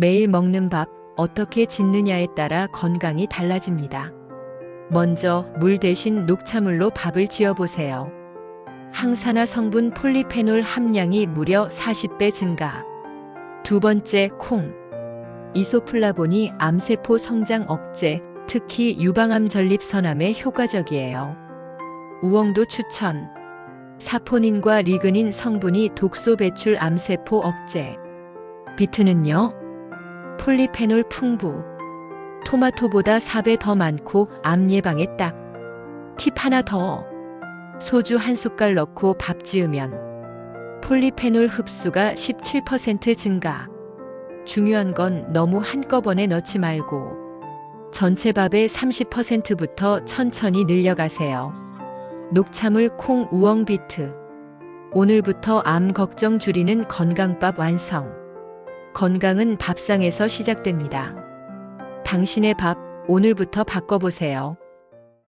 매일 먹는 밥, 어떻게 짓느냐에 따라 건강이 달라집니다. 먼저 물 대신 녹차물로 밥을 지어보세요. 항산화 성분 폴리페놀 함량이 무려 40배 증가. 두 번째, 콩. 이소플라본이 암세포 성장 억제, 특히 유방암 전립 선암에 효과적이에요. 우엉도 추천. 사포닌과 리그닌 성분이 독소 배출 암세포 억제. 비트는요? 폴리페놀 풍부. 토마토보다 4배 더 많고 암 예방에 딱. 팁 하나 더. 소주 한 숟갈 넣고 밥 지으면 폴리페놀 흡수가 17% 증가. 중요한 건 너무 한꺼번에 넣지 말고 전체 밥의 30%부터 천천히 늘려가세요. 녹차물 콩 우엉 비트. 오늘부터 암 걱정 줄이는 건강밥 완성. 건강은 밥상에서 시작됩니다. 당신의 밥 오늘부터 바꿔보세요.